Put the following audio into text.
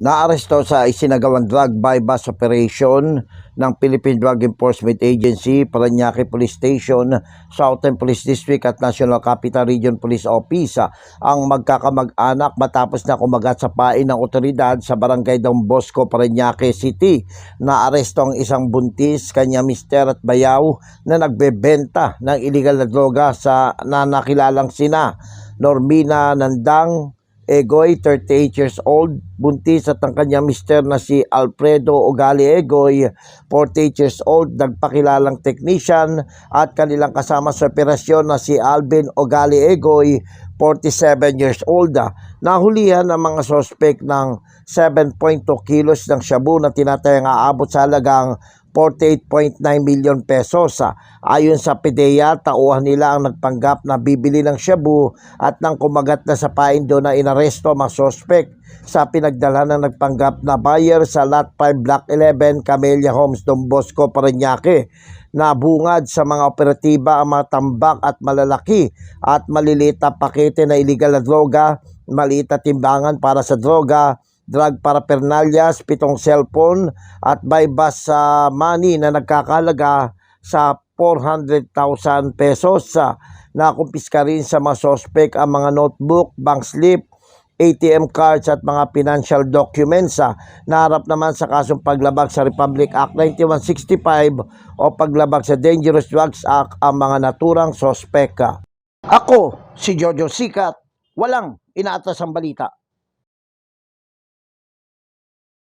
Naaresto sa isinagawang drug bypass operation ng Philippine Drug Enforcement Agency, Paranaque Police Station, Southern Police District at National Capital Region Police Office ang magkakamag-anak matapos na kumagat sa pain ng otoridad sa barangay Don Bosco, Paranaque City. Naaresto ang isang buntis, kanya mister at bayaw na nagbebenta ng illegal na droga sa nanakilalang sina Normina Nandang, Egoy, 38 years old, buntis at ang kanyang mister na si Alfredo Ogali Egoy, 48 years old, nagpakilalang technician at kanilang kasama sa operasyon na si Alvin Ogali Egoy, 47 years old. Nahulihan ang mga sospek ng 7.2 kilos ng shabu na tinatayang aabot sa halagang 48.9 million pesos. Ayon sa PDEA, tauhan nila ang nagpanggap na bibili ng shabu at nang kumagat na sa pain doon na inaresto mga sospek sa pinagdalhan ng nagpanggap na buyer sa Lot 5 Block 11 Camellia Homes Don Bosco, Parañaque. Nabungad sa mga operatiba ang mga tambak at malalaki at maliliit na pakete na illegal na droga, maliit na timbangan para sa droga, drug paraphernalias, pitong cellphone at bypass sa money na nagkakalaga sa 400,000 pesos. Sa nakumpiska rin sa mga sospek ang mga notebook, bank slip, ATM cards at mga financial documents. Ah, naharap naman sa kasong paglabag sa Republic Act 9165 o paglabag sa Dangerous Drugs Act ang mga naturang sospek. Ako, si Jojo Sikat, walang inaatas ang balita.